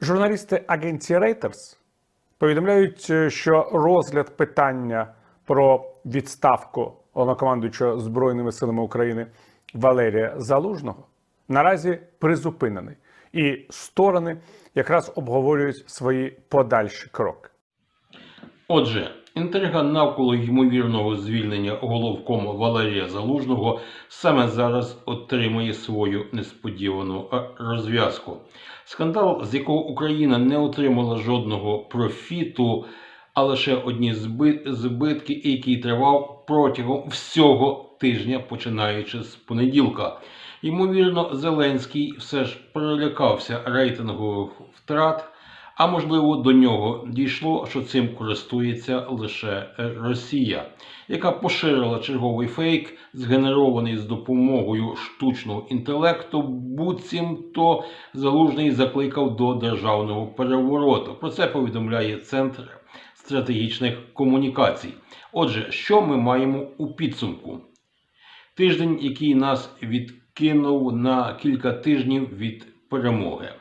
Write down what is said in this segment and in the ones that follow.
Журналісти агенції Reuters повідомляють, е, що розгляд питання про відставку головнокомандуючого Збройними силами України Валерія Залужного наразі призупинений, і сторони якраз обговорюють свої подальші кроки. Отже, інтрига навколо ймовірного звільнення головкома Валерія Залужного саме зараз отримує свою несподівану е, розв'язку. Скандал, з якого Україна не отримала жодного профіту, а лише одні збитки, який тривав протягом всього тижня, починаючи з понеділка. Ймовірно, Зеленський все ж перелякався рейтингових втрат. А можливо, до нього дійшло, що цим користується лише е, Росія, яка поширила черговий фейк, згенерований з допомогою штучного інтелекту, буцімто залужний закликав до державного перевороту. Про це повідомляє Центр стратегічних комунікацій. Отже, що ми маємо у підсумку? Тиждень, який нас відкинув на кілька тижнів від перемоги.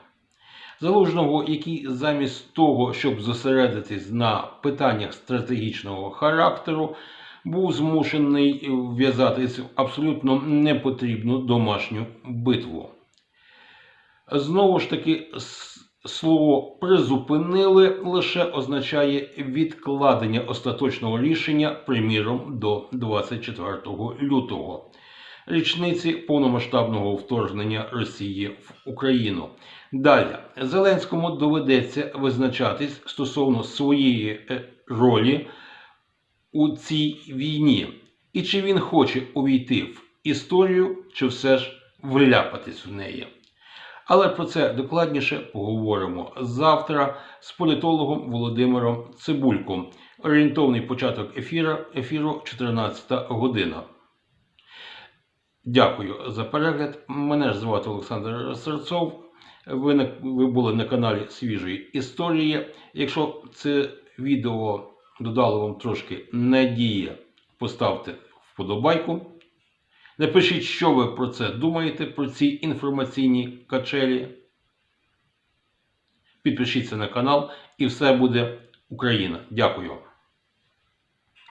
Залужного, який замість того, щоб зосередитись на питаннях стратегічного характеру, був змушений вв'язатись в абсолютно непотрібну домашню битву. Знову ж таки, слово призупинили лише означає відкладення остаточного рішення, приміром, до 24 лютого, річниці повномасштабного вторгнення Росії в Україну. Далі Зеленському доведеться визначатись стосовно своєї е, ролі у цій війні, і чи він хоче увійти в історію, чи все ж вляпатись в неї. Але про це докладніше поговоримо завтра з політологом Володимиром Цибульком. Орієнтовний початок ефіру, ефіру 14 година. Дякую за перегляд. Мене ж звати Олександр Серцов. Ви, на, ви були на каналі Свіжої історії. Якщо це відео додало вам трошки надії, поставте вподобайку. Напишіть, що ви про це думаєте, про ці інформаційні качелі. Підпишіться на канал і все буде Україна. Дякую.